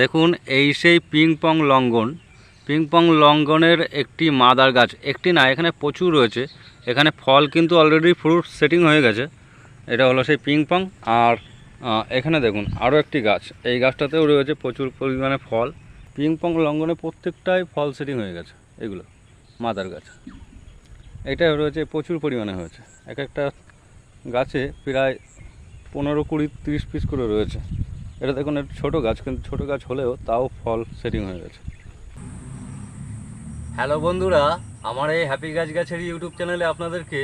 দেখুন, এই সেই ping pong longan ping pong লঙ্ঘনের একটি মাদার গাছ। একটি না, এখানে প্রচুর রয়েছে। এখানে ফল কিন্তু অলরেডি ফ্রুট সেটিং হয়ে গেছে। এটা হলো সেই পিং পং আর এখানে দেখুন, আরও একটি গাছ। এই গাছটাতেও রয়েছে প্রচুর পরিমাণে ফল। পিং পং লঙ্ঘনে প্রত্যেকটাই ফল সেটিং হয়ে গেছে, এগুলো, মাদার গাছ। এটা রয়েছে, প্রচুর পরিমাণে হয়েছে। এক একটা গাছে প্রায় পনেরো কুড়ি, তিরিশ পিস করে রয়েছে। এটা দেখুন একটু ছোটো গাছ, কিন্তু ছোটো গাছ হলেও তাও ফল সেটিং হয়ে গেছে। হ্যালো বন্ধুরা, আমার এই হ্যাপি গাছ গাছের ইউটিউব চ্যানেলে আপনাদেরকে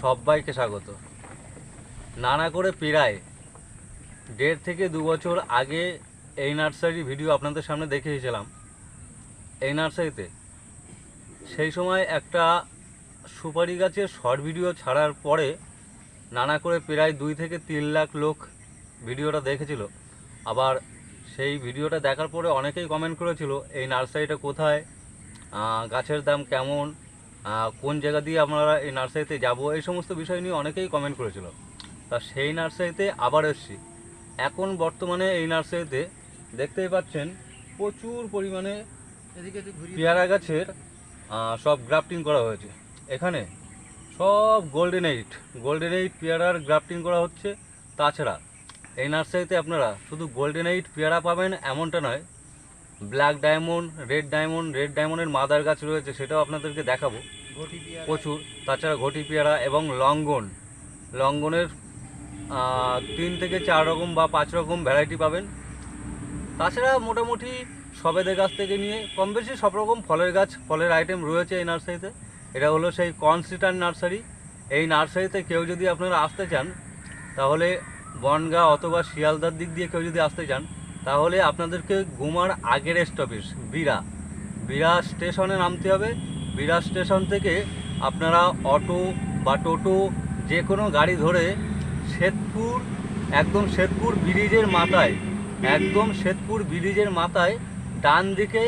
সবাইকে স্বাগত। নানা করে প্রায় দেড় থেকে দু বছর আগে এই নার্সারি ভিডিও আপনাদের সামনে দেখে এসেছিলাম এই নার্সারিতে সেই সময় একটা সুপারি গাছের শর্ট ভিডিও ছাড়ার পরে নানা করে প্রায় দুই থেকে তিন লাখ লোক ভিডিওটা দেখেছিল। আবার সেই ভিডিওটা দেখার পরে অনেকেই কমেন্ট করেছিল, এই নার্সারিটা কোথায়? গাছের দাম কেমন? কোন জায়গা দিয়ে আমরা এই নার্সারিতে যাব? এই সমস্ত বিষয় নিয়ে অনেকেই কমেন্ট করেছিল। তা সেই নার্সারিতে আবার এসছি। এখন বর্তমানে এই নার্সারিতে দেখতেই পাচ্ছেন প্রচুর পরিমাণে পেয়ারা গাছের সব গ্রাফটিং করা হয়েছে। এখানে সব গোল্ডেন এইট গোল্ডেন এইট পেয়ারার গ্রাফটিং করা হচ্ছে। তাছাড়া এই নার্সারিতে আপনারা শুধু গোল্ডেন এইট পেয়ারা পাবেন এমনটা নয়। Black diamond red diamond red ডায়মন্ডের মাদার গাছ রয়েছে সেটাও আপনাদেরকে দেখাবো। প্রচুর তাছাড়া ঘটি পেয়ারা এবং লঙ্গন। লঙ্গনের তিন থেকে চার রকম বা পাঁচ রকম ভ্যারাইটি পাবেন। তাছাড়া মোটামুটি সবেদের গাছ থেকে নিয়ে কম বেশি সব রকম ফলের গাছ ফলের আইটেম রয়েছে এই নার্সারিতে। এটা হলো সেই কনসিটার নার্সারি। এই নার্সারিতে কেউ যদি আপনারা আসতে চান তাহলে বনগা অথবা শিয়ালদার দিক দিয়ে কেউ যদি আসতে চান তাহলে আপনাদেরকে গুমার আগের স্টপেজ বিরা। বিরা স্টেশনে নামতে হবে। বিরা স্টেশন থেকে আপনারা অটো বা টোটো যে কোনো গাড়ি ধরে শ্বেতপুর একদম শ্বেতপুর ব্রিজের মাথায় একদম শ্বেতপুর ব্রিজের মাথায় ডান দিকে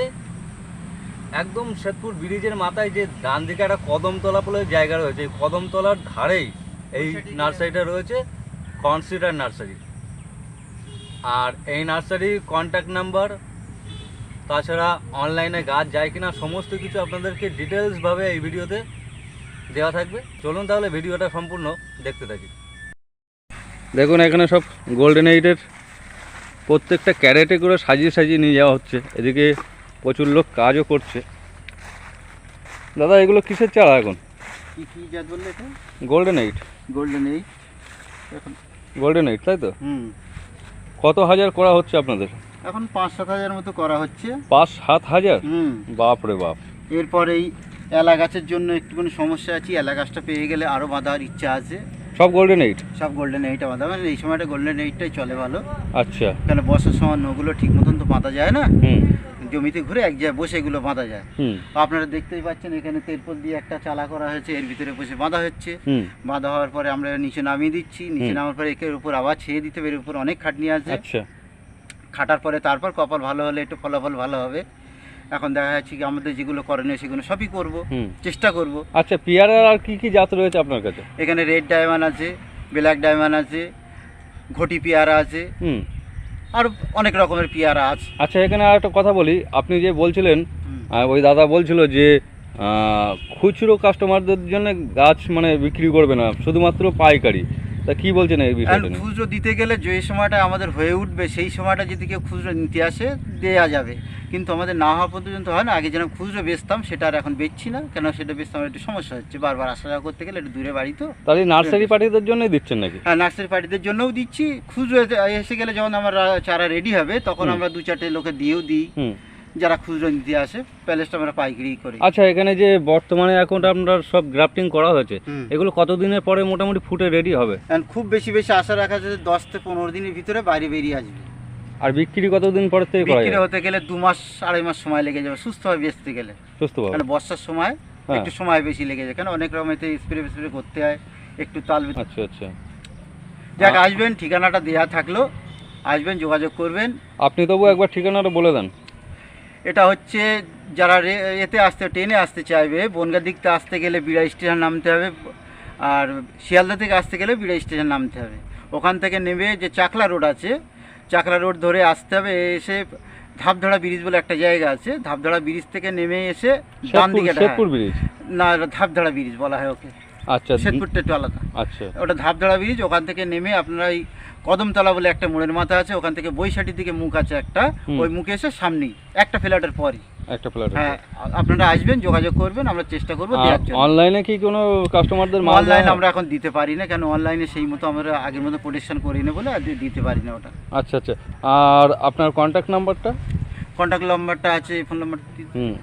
একদম শ্বেতপুর ব্রিজের মাথায় যে ডান দিকে একটা কদমতলা বলে জায়গা রয়েছে এই কদমতলার ধারেই এই নার্সারিটা রয়েছে। Consider nursery. আর এই নার্সারির কন্ট্যাক্ট নাম্বার তাছাড়া অনলাইনে গাছ যায় কিনা সমস্ত কিছু আপনাদেরকে ডিটেলসভাবে এই ভিডিওতে দেওয়া থাকবে। চলুন তাহলে ভিডিওটা সম্পূর্ণ দেখতে থাকি। দেখুন এখানে সব গোল্ডেন এইটের প্রত্যেকটা ক্যারেটে করে সাজিয়ে সাজিয়ে নিয়ে যাওয়া হচ্ছে। এদিকে প্রচুর লোক কাজও করছে। দাদা এগুলো কিসের চারা এখন? কি কি জাত বললে এটা? গোল্ডেন এইট গোল্ডেন এইট এখন গোল্ডেন এইট তাই তো? হুম। কত হাজার করা হচ্ছে আপনাদের? এখন পাঁচ সাত হাজার মতো করা হচ্ছে। পাঁচ সাত হাজার? হুম। বাপ রে বাপ। এরপরে এই এলা গাছের জন্য একটুখানি সমস্যা আছে। এলা গাছটা পেয়ে গেলে আরও বাঁধার ইচ্ছা আছে। সব গোল্ডেন এইট সব গোল্ডেন এইটটা বাঁধা। মানে এই সময়টা গোল্ডেন এইটটাই চলে ভালো। আচ্ছা। কেন বর্ষার সময় নগুলো ঠিক মতন তো বাঁধা যায় না? হুম। জমিতে ঘুরে এক জায়গায় বসে এগুলো বাঁধা যায়। আপনারা দেখতেই পাচ্ছেন এখানে তেরপল দিয়ে একটা চালা করা হয়েছে এর ভিতরে বসে বাঁধা হচ্ছে। বাঁধা হওয়ার পরে আমরা নিচে নামিয়ে দিচ্ছি। নিচে নামার পরে একের উপর আবার ছেড়ে দিতে হবে এর উপর অনেক খাটনি আছে। আচ্ছা। খাটার পরে তারপর কপাল ভালো হলে একটু ফলাফল ভালো হবে। এখন দেখা যাচ্ছে কি আমাদের যেগুলো করণীয় সেগুলো সবই করব চেষ্টা করব। আচ্ছা পেয়ারার আর কি কি জাত রয়েছে আপনার কাছে? এখানে রেড ডায়মন্ড আছে ব্ল্যাক ডায়মন্ড আছে ঘটি পেয়ারা আছে। হুম। আর অনেক রকমের পেয়ারা আছে। আচ্ছা এখানে আর একটা কথা বলি। আপনি যে বলছিলেন ওই দাদা বলছিল যে খুচরো কাস্টমারদের জন্য গাছ মানে বিক্রি করবে না শুধুমাত্র পাইকারি। তা কি বলছেন এই বিষয়ে খুচরো দিতে গেলে যে সময়টা আমাদের হয়ে উঠবে সেই সময়টা যদি কেউ খুচরো নিতে আসে দেয়া যাবে। কিন্তু আমাদের না হওয়া পর্যন্ত হয় না। আগে যেন খুচরো বেচতাম সেটা আর এখন বেচছি না। কেন সেটা বেচতে আমার একটু সমস্যা হচ্ছে। বারবার আসা যাওয়া করতে গেলে একটু দূরে বাড়ি তো। তাহলে নার্সারি পার্টিদের জন্যই দিচ্ছেন নাকি? হ্যাঁ নার্সারি পার্টিদের জন্যও দিচ্ছি। খুচরো এসে গেলে যখন আমার চারা রেডি হবে তখন আমরা দু চারটে লোকে দিয়েও দিই। যারা খুচরো নিতে আসে প্যালেসটা আমরা পাইকারি করি। আচ্ছা এখানে যে বর্তমানে এখন আপনার সব গ্রাফটিং করা হয়েছে এগুলো কতদিনের পরে মোটামুটি ফুটে রেডি হবে? খুব বেশি বেশি আশা রাখা যাচ্ছে দশ থেকে পনেরো দিনের ভিতরে বাইরে বেরিয়ে আসবে। আর বিক্রি কতদিন পরে থেকে করা বিক্রি হতে গেলে দু মাস আড়াই মাস সময় লেগে যাবে। সুস্থভাবে বেচতে গেলে। সুস্থভাবে কারণ বর্ষার সময় হ্যাঁ। একটু সময় বেশি লেগে যায়। কেন? অনেক রকম এতে স্প্রে স্প্রে করতে হয় একটু তাল আচ্ছা আচ্ছা। যাক আসবেন ঠিকানাটা দেওয়া থাকল। আসবেন যোগাযোগ করবেন। আপনি তবু একবার ঠিকানাটা বলে দেন। এটা হচ্ছে যারা এতে আসতে ট্রেনে আসতে চাইবে বনগা দিক থেকে আসতে গেলে বিড়া স্টেশন নামতে হবে আর শিয়ালদা থেকে আসতে গেলে বিড়া স্টেশন নামতে হবে। ওখান থেকে নেমে যে চাকলা রোড আছে চাকরা রোড ধরে আসতে হবে এসে ধাপধরা ব্রিজ বলে একটা জায়গা আছে ধাপধরা ব্রিজ থেকে নেমে এসে ডান দিকে শেখপুর ব্রিজ? না ধাপধরা ব্রিজ বলা হয় ওকে। আচ্ছা শেখপুরটা একটু আলাদা। আচ্ছা। ওটা ধাপধরা ব্রিজ ওখান থেকে নেমে আপনারা এই কদমতলা বলে একটা মোড়ের মাথা আছে ওখান থেকে বৈশাটির দিকে মুখ আছে একটা ওই মুখে এসে সামনেই একটা ফ্ল্যাটের পরই। একটা প্লেট হ্যাঁ আপনারা আসবেন যোগাযোগ করবেন আমরা চেষ্টা করব দেওয়ার জন্য। অনলাইনে কি কোনো কাস্টমারদের মাল অনলাইন আমরা এখন দিতে পারি না কেন অনলাইনে সেই মতো আমরা আগের মতো প্রোটেকশন করি না বলে আর দিতে পারি না ওটা। আচ্ছা আচ্ছা। আর আপনার কন্ট্যাক্ট নাম্বারটা কন্ট্যাক্ট নাম্বারটা আছে ফোন নাম্বার হুম।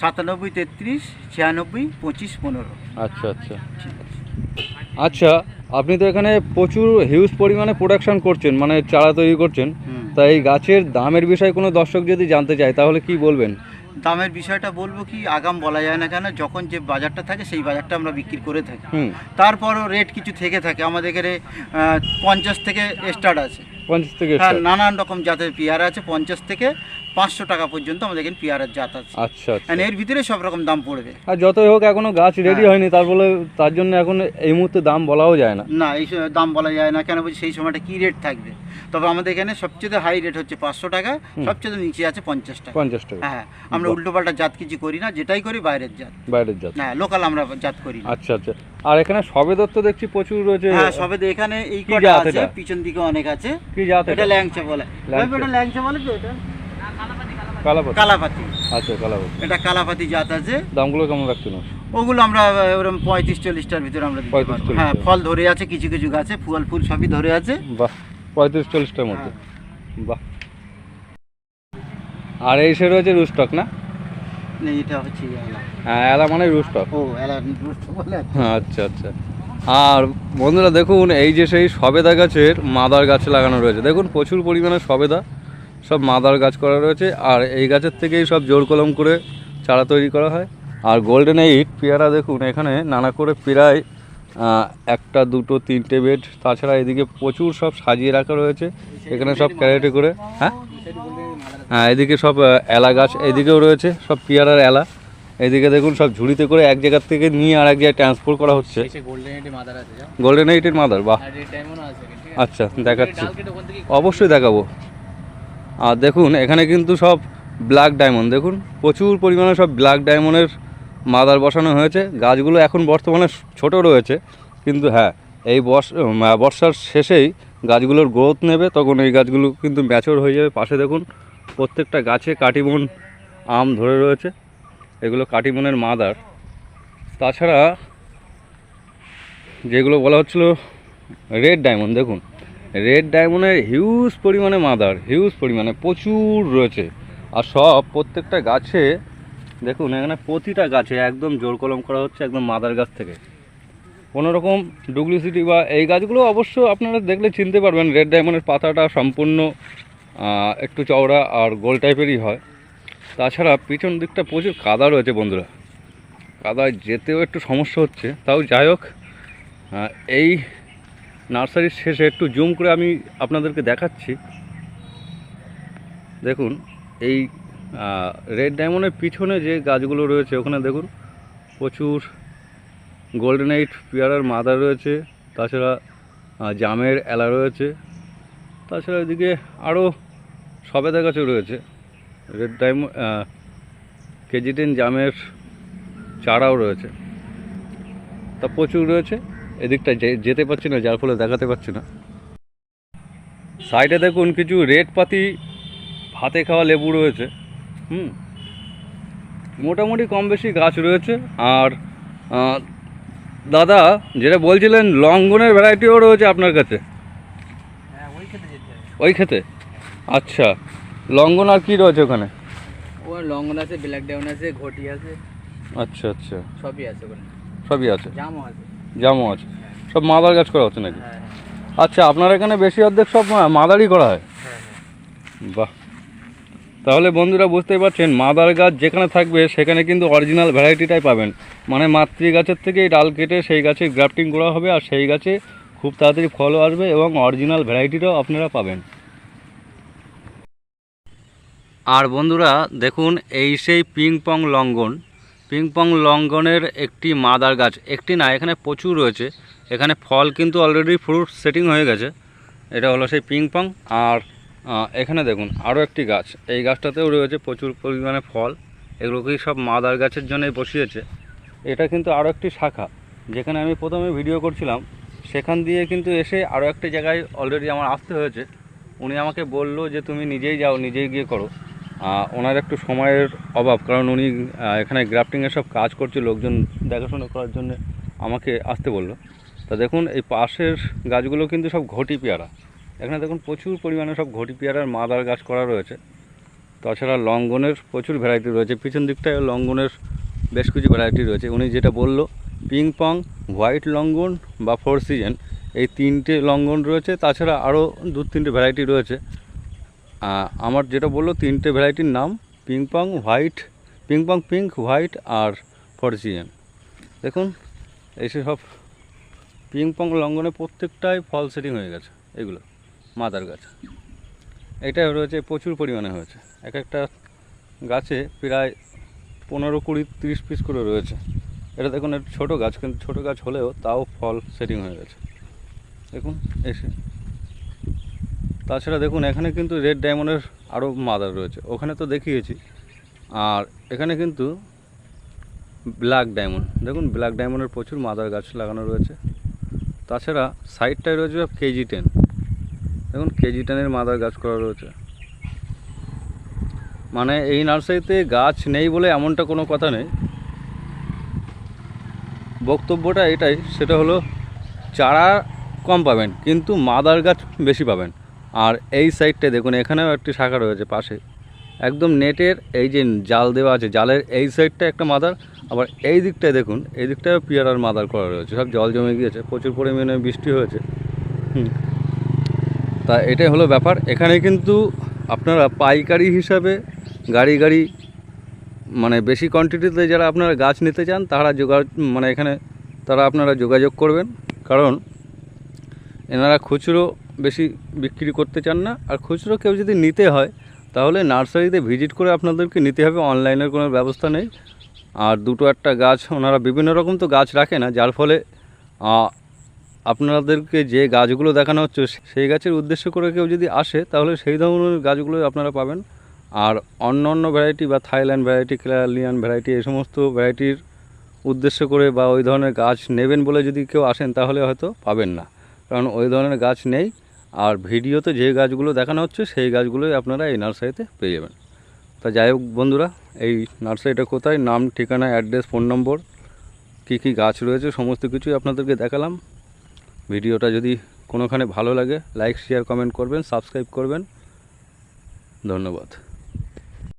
সাতানব্বই তেত্রিশ ছিয়ানব্বই পঁচিশ পনেরো। আচ্ছা আচ্ছা। আচ্ছা আপনি তো এখানে প্রচুর হিউজ পরিমাণে প্রোডাকশন করছেন মানে চারা তৈরি করছেন। হুম। তা এই গাছের দামের বিষয়ে কোনো দর্শক যদি জানতে চায় তাহলে কি বলবেন? দামের বিষয়টা বলব কি আগাম বলা যায় না কেন যখন যে বাজারটা থাকে সেই বাজারটা আমরা বিক্রি করে থাকি। তারপরও রেট কিছু থেকে থাকে আমাদের এখানে পঞ্চাশ থেকে স্টার্ট আছে। পঞ্চাশ থেকে হ্যাঁ নানান রকম জাতের পেয়ারা আছে পঞ্চাশ থেকে পাঁচশো টাকা পর্যন্ত আমাদের এখানে পেয়ারার জাত আছে। আচ্ছা আচ্ছা। And এর ভিতরে সব রকম দাম পড়বে। আর যতই হোক এখনও গাছ রেডি হ্যাঁ। হয়নি তার বলে তার জন্য এখন এই মুহূর্তে দাম বলাও যায় না। না এই দাম বলা যায় না কেন বলছি সেই সময়টা কি রেট থাকবে? তবে আমাদের এখানে সবচেয়ে হাই রেট হচ্ছে পাঁচশো টাকা সবচেয়ে নিচে আছে পঞ্চাশ টাকা। পঞ্চাশ টাকা। হ্যাঁ আমরা। উল্টোপাল্টা জাত কিছু করি না যেটাই করি বাইরের জাত। বাইরের জাত। হ্যাঁ লোকাল আমরা জাত করি না। আচ্ছা আচ্ছা। আর এখানে সবেদর তো দেখছি প্রচুর রয়েছে। হ্যাঁ সবে তো এখানে এই কি কটা জাত আছে এটা? পিছন দিকে অনেক আছে। কি জাত এটা এটা? ল্যাংচা বলে। ল্যাংচা। এটা ল্যাংচা বলে তো এটা? কালাপাতি। কালাপাতি। আচ্ছা কালাপাতি। এটা কালাপাতি জাত আছে। দামগুলো কেমন রাখছেন? ওগুলো আমরা ওরকম পঁয়ত্রিশ চল্লিশটার ভিতরে আমরা দিতে 35, পারব। 40 হ্যাঁ ফল ধরে আছে কিছু কিছু গাছে ফুল ফুল সবই ধরে আছে। বাহ পঁয়ত্রিশ চল্লিশটার মধ্যে। হ্যাঁ। বাহ। আর এই সে রয়েছে রুস্টক না? না, এটা হচ্ছে হ্যাঁ এলা মানে রুস্টক। ও এলা রুষ্ট বলে আচ্ছা আচ্ছা। আর বন্ধুরা দেখুন এই যে সেই সবেদা গাছের মাদার গাছ লাগানো রয়েছে। দেখুন প্রচুর পরিমাণে সবেদা। সব মাদার গাছ করা রয়েছে আর এই গাছের থেকেই সব জোর কলম করে চারা তৈরি করা হয়। আর গোল্ডেন এইট পেয়ারা দেখুন এখানে নানা করে প্রায় একটা দুটো তিনটে বেড তাছাড়া এদিকে প্রচুর সব সাজিয়ে রাখা রয়েছে। এখানে সব ক্যারেটে করে হ্যাঁ? হ্যাঁ এদিকে সব এলা গাছ এদিকেও রয়েছে সব পেয়ারার এলা। এদিকে দেখুন সব ঝুড়িতে করে এক জায়গার থেকে নিয়ে আর এক জায়গায় ট্রান্সপোর্ট করা হচ্ছে। গোল্ডেন এইটের মাদার বাহ। আচ্ছা দেখাচ্ছি। অবশ্যই দেখাবো। আর দেখুন, এখানে কিন্তু সব ব্ল্যাক ডায়মন্ড দেখুন, প্রচুর পরিমাণে সব ব্ল্যাক ডায়মন্ডের মাদার বসানো হয়েছে। গাছগুলো এখন বর্তমানে ছোট রয়েছে, কিন্তু হ্যাঁ এই বর্ষ বর্ষার শেষেই গাছগুলোর গ্রোথ নেবে, তখন এই গাছগুলো কিন্তু ম্যাচর হয়ে যাবে। পাশে দেখুন, প্রত্যেকটা গাছে কাটিমন আম ধরে রয়েছে, এগুলো কাটিমনের মাদার। তাছাড়া যেগুলো বলা হচ্ছিল রেড ডায়মন্ড দেখুন। রেড ডায়মন্ডের হিউজ পরিমাণে মাদার হিউজ পরিমাণে, প্রচুর রয়েছে। আর সব প্রত্যেকটা গাছে, দেখুন, এখানে প্রতিটা গাছে একদম জোর কলম করা হচ্ছে একদম মাদার গাছ থেকে। কোনো রকম ডুপ্লিসিটি বা এই গাছগুলো অবশ্য আপনারা দেখলে চিনতে পারবেন রেড ডায়মন্ডের পাতাটা সম্পূর্ণ একটু চওড়া আর গোল টাইপেরই হয়। তাছাড়া পিছন দিকটা প্রচুর কাদা রয়েছে বন্ধুরা। কাদায় যেতেও একটু সমস্যা হচ্ছে। তাও যাই হোক এই নার্সারির শেষে একটু জুম করে আমি আপনাদেরকে দেখাচ্ছি। দেখুন, এই রেড ডায়মন্ডের পিছনে যে গাছগুলো রয়েছে, ওখানে দেখুন, প্রচুর গোল্ডেন এইট পেয়ারার মাদার রয়েছে, তাছাড়া জামের এলা রয়েছে, তাছাড়া এদিকে আরও সবেদা গাছও রয়েছে। রেড ডায়মন্ড কেজি টেন জামের চারাও রয়েছে। তা প্রচুর রয়েছে। এদিকটা যেতে পারছি না যার ফলে দেখাতে পারছি না। সাইডে দেখুন কিছু রেড পাতি ভাতে খাওয়া লেবু রয়েছে। হুম। মোটামুটি কম বেশি গাছ রয়েছে। আর দাদা যেটা বলছিলেন লঙ্গনের ভ্যারাইটিও রয়েছে আপনার কাছে? হ্যাঁ ওই খেতে যেতে ওই খেতে? আচ্ছা। লঙ্গন আর কি রয়েছে ওখানে? ও লঙ্গন আছে ব্ল্যাক ডাউন আছে ঘটি আছে। আচ্ছা আচ্ছা। সবই আছে ওখানে। সবই আছে। জামও আছে। জামও আছে। সব মাদার গাছ করা হচ্ছে নাকি? হ্যাঁ আচ্ছা আপনার এখানে বেশি অর্ধেক সব মাদারই করা হয়? হ্যাঁ বাহ। তাহলে বন্ধুরা বুঝতেই পারছেন মাদার গাছ যেখানে থাকবে সেখানে কিন্তু অরিজিনাল ভ্যারাইটিটাই পাবেন। মানে মাতৃ গাছের থেকে ডাল কেটে সেই গাছে গ্রাফটিং করা হবে আর সেই গাছে খুব তাড়াতাড়ি ফলও আসবে এবং অরিজিনাল ভ্যারাইটিটাও আপনারা পাবেন। আর বন্ধুরা দেখুন এই সেই ping pong longan ping pong লঙ্ঘনের একটি মাদার গাছ। একটি না, এখানে প্রচুর রয়েছে। এখানে ফল কিন্তু অলরেডি ফ্রুট সেটিং হয়ে গেছে। এটা হলো সেই পিং পং আর এখানে দেখুন আরও একটি গাছ। এই গাছটাতেও রয়েছে প্রচুর পরিমাণে ফল। এগুলোকেই সব মাদার গাছের জন্যই বসিয়েছে? এটা কিন্তু আরও একটি শাখা। যেখানে আমি প্রথমে ভিডিও করছিলাম। সেখান দিয়ে কিন্তু এসে আরও একটা জায়গায় অলরেডি আমার আসতে হয়েছে। উনি আমাকে বলল যে, তুমি নিজেই যাও, নিজেই গিয়ে করো। ওনার একটু সময়ের অভাব, কারণ উনি এখানে গ্রাফটিংয়ের সব কাজ করছে, লোকজন দেখাশোনা করার জন্য আমাকে আসতে বলল। তা দেখুন, এই পাশের গাছগুলো কিন্তু সব ঘটি পেয়ারা। এখানে দেখুন, প্রচুর পরিমাণে সব ঘটি পেয়ারার মাদার গাছ করা রয়েছে। তাছাড়া লঙ্গনের প্রচুর ভ্যারাইটি রয়েছে। পিছন দিকটায় লঙ্গনের বেশ কিছু ভ্যারাইটি রয়েছে। উনি যেটা বলল পিং পং হোয়াইট লঙ্গন বা ফোর সিজন এই তিনটে লঙ্গন রয়েছে। তাছাড়া আরও দু তিনটে ভ্যারাইটি রয়েছে। আমার যেটা বলল, তিনটে ভ্যারাইটির নাম ping pong white ping pong pink white আর ফোর দেখুন, এসে সব পিং পং লঙ্ঘনে প্রত্যেকটাই ফল সেটিং হয়ে গেছে, এগুলো, মাদার গাছ। এটা রয়েছে, প্রচুর পরিমাণে হয়েছে। এক একটা গাছে প্রায় পনেরো কুড়ি তিরিশ পিস করে রয়েছে। এটা দেখুন একটু ছোটো গাছ, কিন্তু ছোটো গাছ হলেও তাও ফল সেটিং হয়ে গেছে। দেখুন, এসে তাছাড়া দেখুন, এখানে কিন্তু রেড ডায়মন্ডের আরও মাদার রয়েছে। ওখানে তো দেখিয়েছি। আর এখানে কিন্তু ব্ল্যাক ডায়মন্ড। দেখুন, ব্ল্যাক ডায়মন্ডের প্রচুর মাদার গাছ লাগানো রয়েছে। তাছাড়া সাইডটায় রয়েছে কেজি টেন। দেখুন, কেজি টেনের মাদার গাছ করা রয়েছে। মানে এই নার্সারিতে গাছ নেই বলে এমনটা কোনো কথা নেই। বক্তব্যটা এটাই, সেটা হলো চারা কম পাবেন, কিন্তু মাদার গাছ বেশি পাবেন। আর এই সাইডটায় দেখুন, এখানেও একটি শাখা রয়েছে পাশে। একদম নেটের এই যে জাল দেওয়া আছে, জালের এই সাইডটা একটা মাদার, আবার এই দিকটায় দেখুন, এই দিকটায় পিয়ারার মাদার করা রয়েছে। সব জল জমে গিয়েছে, প্রচুর পরিমাণে বৃষ্টি হয়েছে। হুম। তা এটাই হলো ব্যাপার। এখানে কিন্তু আপনারা পাইকারি হিসাবে গাড়ি গাড়ি মানে বেশি কোয়ান্টিটিতে যারা আপনারা গাছ নিতে চান, তারা যোগা মানে এখানে তারা আপনারা যোগাযোগ করবেন। কারণ এনারা খুচরো বেশি বিক্রি করতে চান না। আর খুচরো কেউ যদি নিতে হয়, তাহলে নার্সারিতে ভিজিট করে আপনাদেরকে নিতে হবে, অনলাইনের কোনো ব্যবস্থা নেই। আর দুটো একটা গাছ, ওনারা বিভিন্ন রকম তো গাছ রাখে না, যার ফলে আপনাদেরকে যে গাছগুলো দেখানো হচ্ছে, সেই গাছের উদ্দেশ্য করে কেউ যদি আসে, তাহলে সেই ধরনের গাছগুলো আপনারা পাবেন। আর অন্য অন্য ভ্যারাইটি বা থাইল্যান্ড ভ্যারাইটি ক্লালিয়ান ভ্যারাইটি এই সমস্ত ভ্যারাইটির উদ্দেশ্য করে বা ওই ধরনের গাছ নেবেন বলে যদি কেউ আসেন, তাহলে হয়তো পাবেন না। কারণ ওই ধরনের গাছ নেই। আর ভিডিওতে যে গাছগুলো দেখানো হচ্ছে, সেই গাছগুলোই আপনারা এই নার্সারিতে পেয়ে যাবেন। তা যাই হোক বন্ধুরা, এই নার্সারিটা কোথায়? নাম, ঠিকানা, অ্যাড্রেস, ফোন নম্বর, কী কী গাছ রয়েছে, সমস্ত কিছুই আপনাদেরকে দেখালাম। ভিডিওটা যদি কোনোখানে ভালো লাগে, লাইক, শেয়ার, কমেন্ট করবেন, সাবস্ক্রাইব করবেন। ধন্যবাদ।